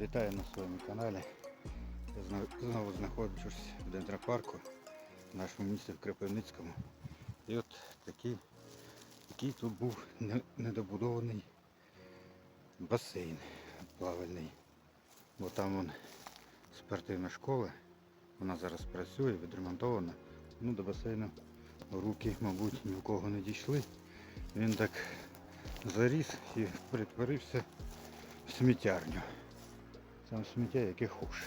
Вітаю на своєму каналі. Я знову знаходжусь в дендропарку в нашому місті в Кропивницькому. І от такий, такий тут був недобудований басейн плавальний. Бо там вон спортивна школа. Вона зараз працює, відремонтована. Ну, до басейну руки, мабуть, ні в кого не дійшли. Він так заріс і перетворився в сміттярню. Там сміття яке хош.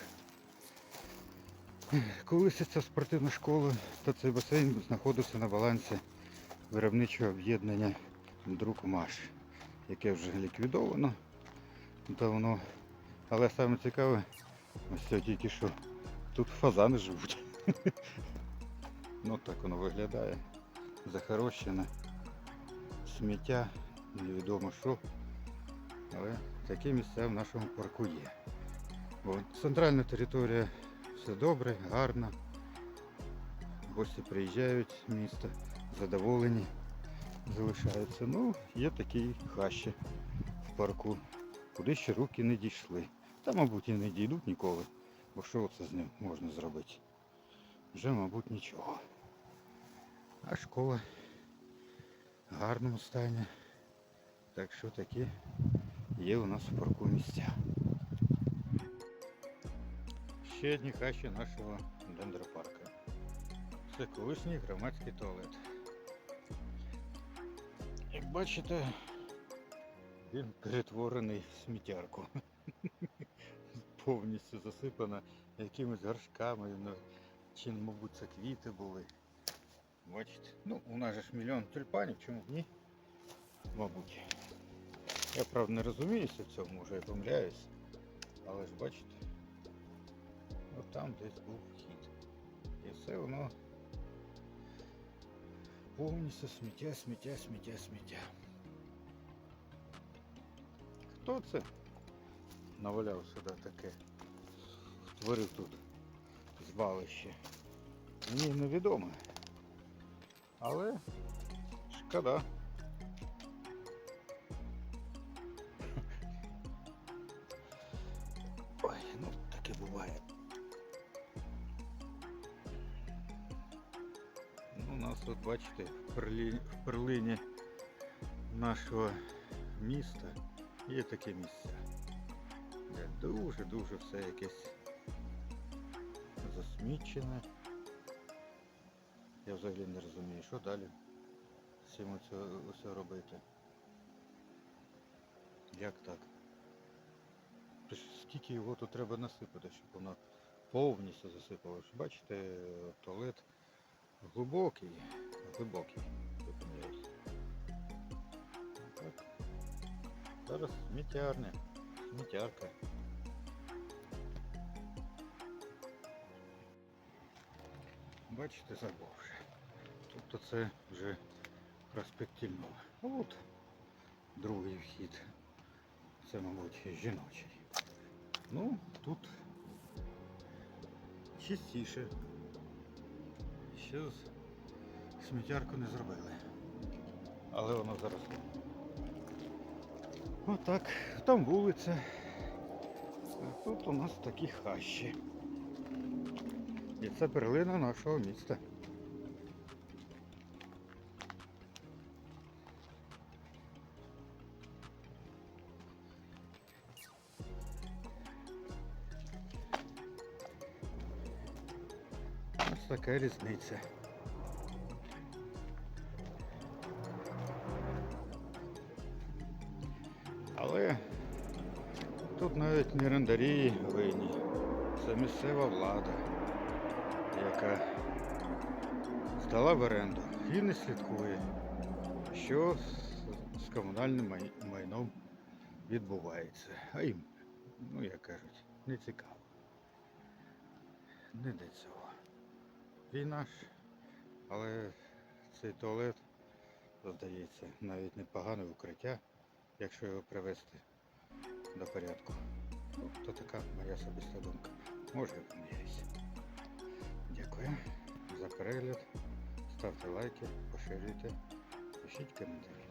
Колись ця спортивна школа, то цей басейн знаходився на балансі виробничого об'єднання друг Маш, яке вже ліквідовано. Давно. Але саме цікаве, ось тільки що тут фазани живуть. Ну так воно виглядає. Захарощене. Сміття, невідомо що. Але такі місця в нашому парку є. От, центральна територія все добре, гарно. Гості приїжджають в місто, задоволені, залишаються. Ну, є такі хащі в парку, куди ще руки не дійшли. Та, мабуть, і не дійдуть ніколи. Бо що це з ним можна зробити? Вже, мабуть, нічого. А школа в гарному стані. Так що такі є у нас в парку місця. Ще хащі нашого дендропарка. Це колишній громадський туалет. Як бачите, він перетворений в сміттярку. Повністю засипана якимись горшками, ну, чи, мабуть, це квіти були. Бачите? Ну, у нас же ж мільйон тюльпанів, чому ні? Мабуть. Я правда не розуміюся в цьому, може я помиляюсь. Але ж бачите, от там десь був вхід. І все воно повністю сміття, сміття, сміття, сміття. Хто це наваляв сюди таке? Створив тут звалище. Мені невідомо. Але шкода. Нас тут, бачите, в, перлі... в перлині нашого міста є таке місце. Де дуже-дуже все якесь засмічене. Я взагалі не розумію, що далі з цим оце робити. Як так? Скільки його тут треба насипати, щоб воно повністю засипалося. Бачите, туалет глибокий, глибокий, випиняюсь. Так. Зараз сміттярня, сміттярка. Бачите, забув вже. Тобто це вже Ільнова. А От другий вхід. Це, мабуть, жіночий. Ну, тут чистіше. З- сміттярку не зробили. Але воно зараз. Отак, там вулиця. А тут у нас такі хащі. І це перлина нашого міста. Така різниця. Але тут навіть не рендарі винні. Це місцева влада, яка здала в оренду і не слідкує, що з- комунальним майном відбувається. А їм, ну як кажуть, не цікаво. Не до цього. Війна наш, але цей туалет, здається, навіть непогане укриття, якщо його привести до порядку. То така моя особиста думка. Може я помиляюся. Дякую за перегляд. Ставте лайки, поширюйте, пишіть коментарі.